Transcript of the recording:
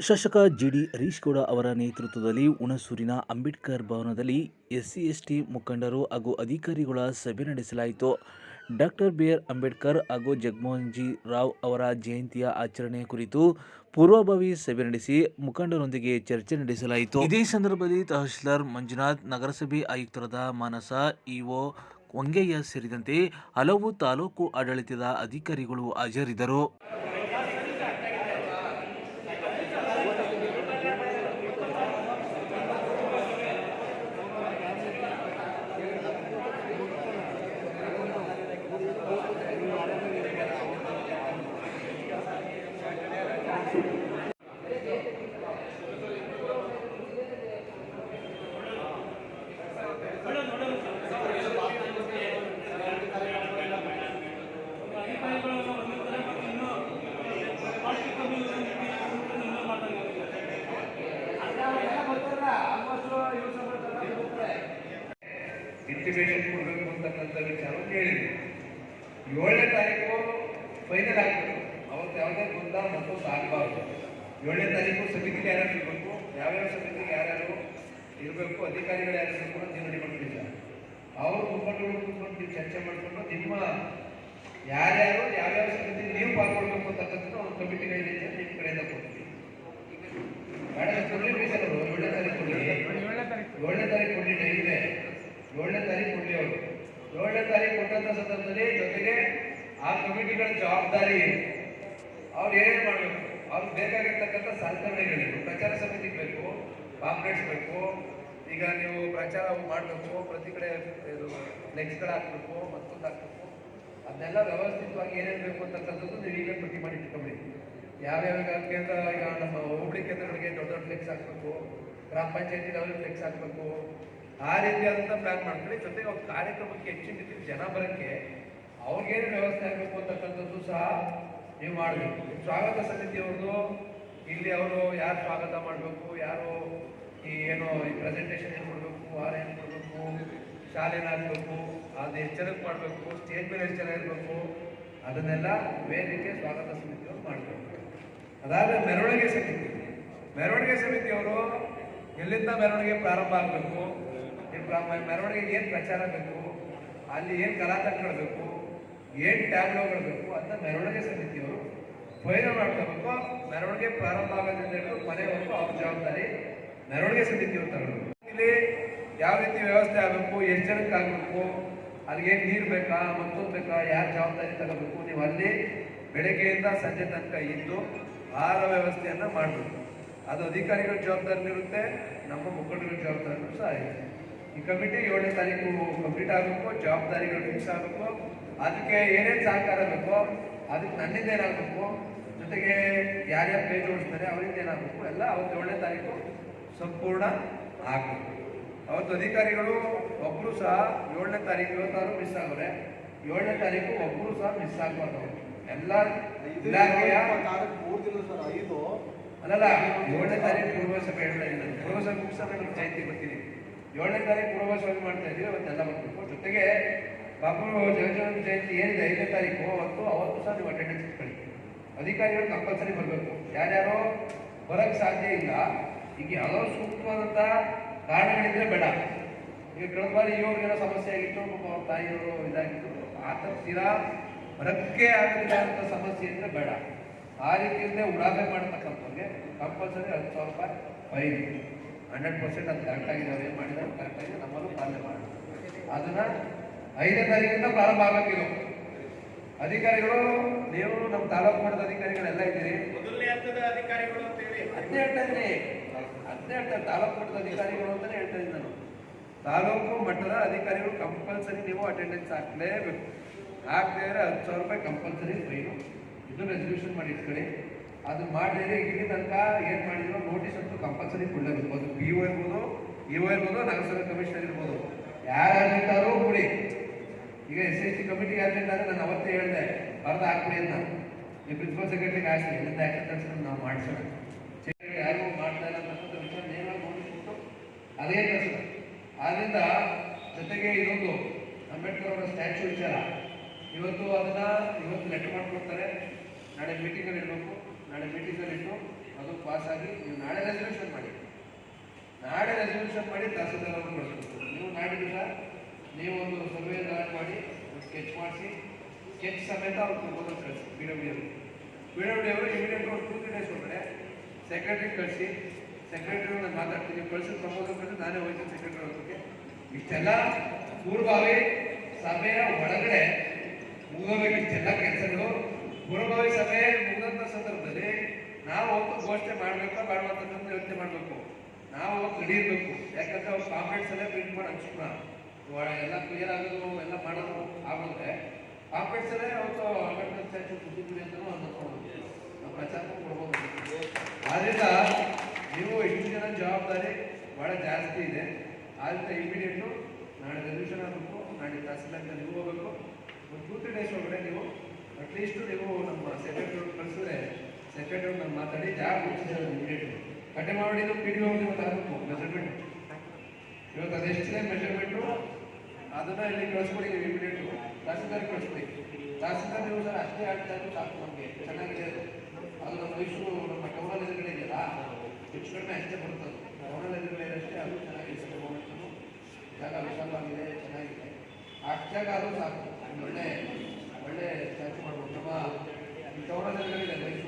ಶಾಸಕ ಜಿಡಿ ಹರೀಶ್ ಗೌಡ ಅವರ ನೇತೃತ್ವದಲ್ಲಿ ಹುಣಸೂರಿನ ಅಂಬೇಡ್ಕರ್ ಭವನದಲ್ಲಿ ಎಸ್ಸಿ, ಎಸ್ಟಿ ಮುಖಂಡರು ಹಾಗೂ ಅಧಿಕಾರಿಗಳ ಸಭೆ ನಡೆಸಲಾಯಿತು. ಡಾಕ್ಟರ್ ಬಿ ಆರ್ ಅಂಬೇಡ್ಕರ್ ಹಾಗೂ ಜಗಮೋಹನ್ ಜಿ ರಾವ್ ಅವರ ಜಯಂತಿಯ ಆಚರಣೆ ಕುರಿತು ಪೂರ್ವಭಾವಿ ಸಭೆ ನಡೆಸಿ ಮುಖಂಡರೊಂದಿಗೆ ಚರ್ಚೆ ನಡೆಸಲಾಯಿತು. ಇದೇ ಸಂದರ್ಭದಲ್ಲಿ ತಹಶೀಲ್ದಾರ್ ಮಂಜುನಾಥ್, ನಗರಸಭೆ ಆಯುಕ್ತರಾದ ಮಾನಸ, ಇಒ ವಂಗಯ್ಯ ಸೇರಿದಂತೆ ಹಲವು ತಾಲೂಕು ಆಡಳಿತದ ಅಧಿಕಾರಿಗಳು ಹಾಜರಿದ್ದರು. ಇಂಟಿಮೇಷನ್ ಕೊಡಬೇಕು ಅಂತಕ್ಕಂಥ ವಿಚಾರವನ್ನು ಹೇಳಿದ್ರು. ಏಳನೇ ತಾರೀಕು ಫೈನಲ್ ಆಗಬೇಕು. ಅವತ್ತು ಯಾವುದೇ ಗೊಂದಲ ಮತ್ತು ಆಗಬಾರ್ದು ಏಳನೇ ತಾರೀಕು ಸಮಿತಿಗೆ ಯಾರು ಇರಬೇಕು, ಯಾವ್ಯಾವ ಸಮಿತಿಗೆ ಯಾರ್ಯಾರು ಇರಬೇಕು, ಅಧಿಕಾರಿಗಳು ಯಾರು ಇರಬೇಕು ಅಂತ ನಿರ್ಣಯ ಮಾಡ್ತಿದ್ದಾರೆ ಅವರು ಮುಖಂಡರು ಕೂತ್ಕೊಂಡು ನೀವು ಚರ್ಚೆ ಮಾಡಿಕೊಂಡು ನಿಮ್ಮ ಯಾರ್ಯಾರು ಯಾವ್ಯಾವ ಸಮಿತಿ ನೀವು ಪಾಲ್ಗೊಳ್ಬೇಕು ಅಂತಕ್ಕಂಥ ಒಂದು ಕಮಿಟಿಗಳಿದೆ ಅಂತ ನಿಮ್ಮ ಕಡೆಯಿಂದ ಕೊಡ್ತೀವಿ ಮೇಡಮ್ ಕೊಡ್ಲಿ please ಅವರು ಏಳನೇ ತಾರೀಕು ಕೊಡಿ ಏಳನೇ ತಾರೀಕು ಕೊಡ್ಲಿ ಟೈಮ್ ಇದೆ ಏಳನೇ ತಾರೀಕು ಕೊಡ್ಲಿ ಅವರು ಏಳನೇ ಕೊಟ್ಟಂತ ಸಂದರ್ಭದಲ್ಲಿ ಜೊತೆಗೆ ಆ ಕಮಿಟಿಗಳ ಜವಾಬ್ದಾರಿ ಏನು? ಅವ್ರು ಏನೇನು ಮಾಡಬೇಕು? ಅವ್ರಿಗೆ ಬೇಕಾಗಿರ್ತಕ್ಕಂಥ ಸಲಕರಣೆಗಳಿವೆ. ಪ್ರಚಾರ ಸಮಿತಿ ಬೇಕು ಪಾಂಪ್ಲೆಟ್ಸ್ ಬೇಕು, ಈಗ ನೀವು ಪ್ರಚಾರ ಮಾಡಬೇಕು, ಪ್ರತಿ ಕಡೆ ಇದು ಫ್ಲೆಕ್ಸ್ಗಳು ಹಾಕ್ಬೇಕು, ಮತ್ತೊಂದು ಹಾಕಬೇಕು. ಅದನ್ನೆಲ್ಲ ವ್ಯವಸ್ಥಿತವಾಗಿ ಏನೇನು ಬೇಕು ಅಂತಕ್ಕಂಥದ್ದು ನೀವು ಈಗಲೇ ಪಟ್ಟಿ ಮಾಡಿ ಇಟ್ಕೊಂಬಿಡಿ ಯಾವ್ಯಾವ ಕೇಂದ್ರ, ಈಗ ನಮ್ಮ ಹೋಬಳಿ ಕೇಂದ್ರಗಳಿಗೆ ದೊಡ್ಡ ದೊಡ್ಡ ಫ್ಲೆಕ್ಸ್ ಹಾಕಬೇಕು, ಗ್ರಾಮ ಪಂಚಾಯತಿ ಲೆವೆಲ್ ಫ್ಲೆಕ್ಸ್ ಹಾಕ್ಬೇಕು ಆ ರೀತಿಯಾದಂಥ ಪ್ಲಾನ್ ಮಾಡ್ಕೊಳ್ಳಿ ಜೊತೆಗೆ ಅವ್ರ ಕಾರ್ಯಕ್ರಮಕ್ಕೆ ಹೆಚ್ಚಿನ ರೀತಿ ಜನ ಬರೋಕ್ಕೆ ಅವ್ರಿಗೇನು ವ್ಯವಸ್ಥೆ ಆಗಬೇಕು ಅಂತಕ್ಕಂಥದ್ದು ಸಹ ನೀವು ಮಾಡಬೇಕು. ಸ್ವಾಗತ ಸಮಿತಿಯವ್ರದ್ದು ಇಲ್ಲಿ ಅವರು ಯಾರು ಸ್ವಾಗತ ಮಾಡಬೇಕು, ಯಾರು ಈ ಏನು ಈ ಪ್ರೆಸೆಂಟೇಷನ್ ಏನು ಮಾಡಬೇಕು ಆರ ಏನು ಮಾಡಬೇಕು ಶಾಲೆನ ಹಾಕ್ಬೇಕು ಅದು ಜನಕ್ಕೆ ಮಾಡಬೇಕು ಸ್ಟೇಜ್ ಮೇಲೆ ಎಷ್ಟು ಇರಬೇಕು, ಅದನ್ನೆಲ್ಲ ವೇದಿಕೆ ಸ್ವಾಗತ ಸಮಿತಿಯವರು ಮಾಡಬೇಕು. ಅದಾದ ಮೆರವಣಿಗೆ ಸಮಿತಿ. ಮೆರವಣಿಗೆ ಸಮಿತಿಯವರು ಎಲ್ಲಿಂದ ಮೆರವಣಿಗೆ ಪ್ರಾರಂಭ ಆಗಬೇಕು ಮೆರವಣಿಗೆಗೆ ಏನು ಪ್ರಚಾರ ಬೇಕು? ಅಲ್ಲಿ ಏನು ಕಲಾತಂತ್ರಗಳು ಬೇಕು? ಏನು ಟ್ಯಾಬ್ಲೋಗಳು ಬೇಕು ಅಂತ ಮೆರವಣಿಗೆ ಸಮಿತಿಯವರು ಫೈನಲ್ ಮಾಡ್ಕೋಬೇಕು. ಮೆರವಣಿಗೆ ಪ್ರಾರಂಭ ಆಗೋದ್ರಿಂದ ಹಿಡಿದು ಮನೆವರೆಗೂ ಅವ್ರ ಜವಾಬ್ದಾರಿ ಮೆರವಣಿಗೆ ಸಮಿತಿಯವರು ತಗೊಳ್ಬೇಕು ಇಲ್ಲಿ ಯಾವ ರೀತಿ ವ್ಯವಸ್ಥೆ ಆಗಬೇಕು? ಎಷ್ಟು ಜನಕ್ಕೆ ಆಗಬೇಕು? ಅಲ್ಲಿಗೆ ನೀರು ಬೇಕಾ? ಮತ್ತೊಂದು ಬೇಕಾ? ಯಾರು ಜವಾಬ್ದಾರಿ ತಗೋಬೇಕು? ನೀವು ಅಲ್ಲಿ ಬೆಳಗ್ಗೆಯಿಂದ ಸಂಜೆ ತನಕ ಇದ್ದು ಆಹಾರ ವ್ಯವಸ್ಥೆಯನ್ನು ಮಾಡಬೇಕು. ಅದು ಅಧಿಕಾರಿಗಳ ಜವಾಬ್ದಾರಿ ಇರುತ್ತೆ, ನಮ್ಮ ಮುಖಂಡರ ಜವಾಬ್ದಾರಿನೂ ಸಹ ಇದೆ ಈ ಕಮಿಟಿ ಏಳನೇ ತಾರೀಕು ಕಂಪ್ಲೀಟ್ ಆಗಬೇಕು ಜವಾಬ್ದಾರಿಗಳು ಫಿಕ್ಸ್ ಆಗಬೇಕು. ಅದಕ್ಕೆ ಏನೇನು ಸಹಕಾರ ಬೇಕು ಅದಕ್ಕೆ ನನ್ನಿಂದ ಏನಾಗಬೇಕು ಜೊತೆಗೆ ಯಾರ್ಯಾರು ಪೇಜ್ ಜೋಡಿಸ್ತಾರೆ ಅವರಿಂದ ಏನಾಗಬೇಕು ಎಲ್ಲ ಅವತ್ತು ಏಳನೇ ತಾರೀಕು ಸಂಪೂರ್ಣ ಆಗಬೇಕು. ಅವತ್ತು ಅಧಿಕಾರಿಗಳು ಒಬ್ಬರು ಸಹ ಏಳನೇ ತಾರೀಕು ಇವತ್ತಾರು ಮಿಸ್ ಆಗೋರೆ. ಏಳನೇ ತಾರೀಕು ಒಬ್ಬರು ಸಹ ಮಿಸ್ ಆಗಬಾರ್ದು. ಎಲ್ಲ ಇಲಾಖೆಯ ಮೂರು ದಿನ ಐದು. ಅಲ್ಲಲ್ಲ ಏಳನೇ ತಾರೀಕು ಪೂರ್ವಸಭೆ ಪೂರ್ವ ಪೂರ್ವಸಭೆ ಮುಗಿಸೋಣ ನಾನು ಜಯಂತಿ ಬರ್ತೀನಿ ಏಳನೇ ತಾರೀಕು ಪೂರ್ವಸಭೆ ಮಾಡ್ತಾ ಇದ್ದೀವಿ ಅವತ್ತೆಲ್ಲ ಬಂತು ಜೊತೆಗೆ ಬಾಬು ಜಗಜೀವನ ಜಯಂತಿ ಏನಿದೆ, ಐದನೇ ತಾರೀಕು, ಅವತ್ತು ಅವತ್ತು ಸಹ ನೀವು ಅಟೆಂಡೆನ್ಸ್ ಇಟ್ಕೊಳ್ಳಿ. ಅಧಿಕಾರಿಗಳು ಕಂಪಲ್ಸರಿ ಬರಬೇಕು. ಯಾರ್ಯಾರೋ ಬರೋಕ್ಕೆ ಸಾಧ್ಯ ಇಲ್ಲ, ಈಗ ಯಾವುದೋ ಸೂಕ್ತವಾದಂಥ ಕಾರಣಗಳಿದ್ರೆ ಬೇಡ. ಈಗ ಕಳೆದ ಬಾರಿ ಇವ್ರಿಗೇನೋ ಸಮಸ್ಯೆ ಆಗಿತ್ತು ಅವ್ರ ತಾಯಿಯವರು ಇದಾಗಿತ್ತು ಆ ಥರ ತೀರಾ ಬರಕ್ಕೆ ಆಗಲಿಲ್ಲ ಅಂತ ಸಮಸ್ಯೆ ಇದ್ರೆ ಬೇಡ. ಆ ರೀತಿಯಲ್ಲೇ ಉಡಾಫೆ ಮಾಡತಕ್ಕಂಥವ್ರಿಗೆ ಕಂಪಲ್ಸರಿ ಹತ್ತು ಸಾವಿರ ರೂಪಾಯಿ ಫೈನ್ ಹಂಡ್ರೆಡ್ ಪರ್ಸೆಂಟ್ ಅದು ಕರೆಕ್ಟ್ ಆಗಿದೆ ಅವ್ರು ಏನು ಮಾಡಿದ್ದಾರೆ ಕರೆಕ್ಟ್ ಆಗಿದೆ ನಮ್ಮಲ್ಲೂ ಪಾಲನೆ ಮಾಡಿ ಅದನ್ನ ಐದನೇ ತಾರೀಕಿಂದ ಪ್ರಾರಂಭ ಆಗಬೇಕಿದು ಅಧಿಕಾರಿಗಳು ನೀವು ನಮ್ಮ ತಾಲೂಕು ಮಟ್ಟದ ಅಧಿಕಾರಿಗಳೆಲ್ಲ ಇದ್ದೀರಿ. ಮೊದಲನೇ ಹಂತದ ಅಧಿಕಾರಿಗಳು ಅದನ್ನೇ ಹೇಳ್ತಾ ಇದ್ದೀನಿ ಅದನ್ನೇ ಹೇಳ್ತಾರೆ ತಾಲೂಕು ಮಟ್ಟದ ಅಧಿಕಾರಿಗಳು ಅಂತಲೇ ಹೇಳ್ತಾ ಇದ್ದೀನಿ ನಾನು. ತಾಲೂಕು ಮಟ್ಟದ ಅಧಿಕಾರಿಗಳು ಕಂಪಲ್ಸರಿ ನೀವು ಅಟೆಂಡೆನ್ಸ್ ಹಾಕ್ಲೇಬೇಕು. ಹಾಕದೇ ಇದ್ರೆ ಹತ್ತು ಸಾವಿರ ರೂಪಾಯಿ ಕಂಪಲ್ಸರಿ ಫೈನು ಇದು ರೆಸಲ್ಯೂಷನ್ ಮಾಡಿ ಇಟ್ಕೊಳ್ಳಿ. ಅದು ಮಾಡಿದ್ರೆ ಇಲ್ಲಿ ತನಕ ಏನು ಮಾಡಿದ್ರು ನೋಟಿಸ್ ಅಂತೂ ಕಂಪಲ್ಸರಿ ಕೊಡಲೇಬೇಕು ಅದು ಪಿ ಒ ಇರ್ಬೋದು ಇ ಒ ಇರ್ಬೋದು, ನಗರಸಭೆ ಕಮಿಷನರ್ ಇರ್ಬೋದು. ಯಾರು ಇರ್ತಾರೋ ಕೊಡಿ, ಈಗ S S T committee urgent ನಾನು ಅವತ್ತೇ ಹೇಳಿದೆ ಬರ್ದು ಹಾಕ್ಬಿಡಿ ಅಂತ. ನೀವು ಪ್ರಿನ್ಸಿಪಲ್ ಸೆಕ್ರೆಟರಿಗೆ ಹಾಕಿ ಇಲ್ಲಿಂದ ತರಿಸಿ ನಾವು ಮಾಡಿಸೋಣ. ಯಾರು ಮಾಡ್ತಾ ಇಲ್ಲ ಅನ್ನೋದು ವಿಚಾರ ನೇರವಾಗಿ ಅದೇ ಕೆಲಸ ಆದ್ರಿಂದ ಜೊತೆಗೆ ಇದೊಂದು ಅಂಬೇಡ್ಕರ್ ಅವರ ಸ್ಟ್ಯಾಚ್ಯೂ ವಿಚಾರ. ಇವತ್ತು ಅದನ್ನ ಇವತ್ತು ಲೆಟರ್ ಮಾಡ್ಕೊಡ್ತಾರೆ. ನಾಳೆ ಮೀಟಿಂಗಲ್ಲಿ ಇಡಬೇಕು ನಾಳೆ ಮೀಟಿಂಗಲ್ಲಿ ಇಟ್ಟು ಅದು ಪಾಸ್ ಆಗಿ ನೀವು ನಾಳೆ ರೆಸಲ್ಯೂಷನ್ ಮಾಡಿ. ನಾಳೆ ರೆಸಲ್ಯೂಷನ್ ಮಾಡಿ ತಹಸೀಲ್ದಾರ್ ಅವರು ನೀವು ನಾಳೆ ದಿವಸ ನೀವು ಒಂದು ಸರ್ವೆ ಮಾಡಿ ಸ್ಕೆಚ್ ಮಾಡಿಸಿ ಸ್ಕೆಚ್ ಸಮೇತ ಅವ್ರು ಪ್ರಪೋಸಲ್ ಕಳಿಸಿ ಬಿ ಡಬ್ಲ್ಯೂ ಬಿ ಡಬ್ಲ್ಯೂ ಅವರು ಇಮಿಡಿಯೇಟ್ ಒಂದು ಟೂ ತ್ರೀ ಡೇಸ್ ಒಳಗಡೆ ಸೆಕ್ರೆಟರಿ ಕಳಿಸಿ ಸೆಕ್ರೆಟರಿ ನಾನು ಮಾತಾಡ್ತೀನಿ ಕಳಿಸಿದ ಪ್ರಪೋಸಲ್ ಕಳಿಸಿ, ನಾನೇ ಹೋಗ್ತೀನಿ ಸೆಕ್ರೆಟರಿ ಅವ್ರಿಗೆ ಇಷ್ಟೆಲ್ಲ ಪೂರ್ವಭಾವಿ ಸಭೆಯ ಒಳಗಡೆ ಮುಗಿದೋಗ್ಬೇಕು ಇಷ್ಟೆಲ್ಲ ಕೆಲಸಗಳು, ಪೂರ್ವಭಾವಿ ಸಭೆ ಸಂದರ್ಭದಲ್ಲಿ ಘೋಷಣೆ ಮಾಡಬೇಕಾ ಬೇಡವಂತಕ್ಕಂಥ ಯೋಚನೆ ಮಾಡಬೇಕು. ನಾವು ಇರಬೇಕು ಯಾಕಂದ್ರೆ ಅವ್ರು ಪಾಂಪ್ಲೆಟ್ಸ್ ಎಲ್ಲ ಪ್ರಿಂಟ್ ಮಾಡಿ ಹಂಚ್ಕೊಳ ಎಲ್ಲ ಕ್ಲಿಯರ್ ಆಗೋದು ಎಲ್ಲ ಮಾಡೋದು ಆಗೋದ್ರೆ ಪಾಂಪ್ಲೆಟ್ಸ್ ಅಲ್ಲೇ ಅವತ್ತು ಅಂಬೇಡ್ಕರ್ ಸ್ಟ್ಯಾಚು ಕೂತಿದ್ವಿ ಅಂತಲೂ ಅನ್ನಿಸ್ಕೊಂಡು ನಾವು ಪ್ರಚಾರ ಕೊಡ್ಬೋದು. ಆದ್ರಿಂದ ನೀವು ಇಷ್ಟು ಜನ ಜವಾಬ್ದಾರಿ ಭಾಳ ಜಾಸ್ತಿ ಇದೆ. ಆದ್ರಿಂದ ಇಮಿಡಿಯೇಟು ನಾಳೆ ರೆಸಲ್ಯೂಷನ್ ಆಗಬೇಕು ನಾಳೆ ತಹಸೀಲ್ದಾರ್ ನೀವು ಹೋಗಬೇಕು. ಒಂದು ಟೂ ತ್ರೀ ಡೇಸ್ ಒಳಗಡೆ ನೀವು ಅಟ್ಲೀಸ್ಟ್ ನೀವು ನಮ್ಮ ಸೆಕ್ರೆಟರಿ ಕಳಿಸಿದ್ರೆ ಸೆಕ್ರೆಟರಿ ನಾನು ಮಾತಾಡಿ ಜಾಬ್ ಮುಗಿಸಿದ್ರೆ ಇಮಿಡಿಯೇಟ್ ಕಟ್ಟೆ ಮಾಡಿದ್ದು ಪಿ ಡಿ ಹೋಗಿ ಇವತ್ತು ಆಗಬೇಕು ಮೆಷರ್ಮೆಂಟ್ ಇವತ್ತು ಅದೆಷ್ಟಿದೆ ಮೆಜರ್ಮೆಂಟು ಅದನ್ನ ಇಲ್ಲಿ ಕಳಿಸ್ಕೊಡಿ ನೀವು ಇಮಿಡಿಯೇಟು ತಹಸೀಲ್ದಾರ್ ಕಳಿಸ್ಕೊಡಿ. ತಹಸೀಲ್ದಾರ್ ನೀವು ಸರ್ ಅಷ್ಟೇ ಆಗ್ತಾ ಇದ್ದು ಸಾಕು ನಮಗೆ. ಚೆನ್ನಾಗಿದೆ. ಅದು ನಮ್ಮ ಮೈಸೂರು, ನಮ್ಮ ಟೌನಲ್ಲಿ ಎದುರುಗಡೆ ಇದೆಯಲ್ಲ, ಹೆಚ್ಚು ಕಡಿಮೆ ಅಷ್ಟೇ ಬರ್ತದೆ ಟೌನಲ್ ಎದುರುಗಡೆ ಅಷ್ಟೇ ಅದು ಚೆನ್ನಾಗಿದೆ. ಗೌರ್ಮೆಂಟು ಜಾಗ ವಿಶಾಲವಾಗಿದೆ, ಚೆನ್ನಾಗಿದೆ. ಅಷ್ಟು ಜಾಗ ಅದು ಸಾಕು. ಒಳ್ಳೆ ಒಳ್ಳೆ ಸ್ಟ್ಯಾಚು ಮಾಡ್ಬೋದು. ನಮ್ಮ ಟೌನಲ್ ಇದೆ ಮೈಸೂರು.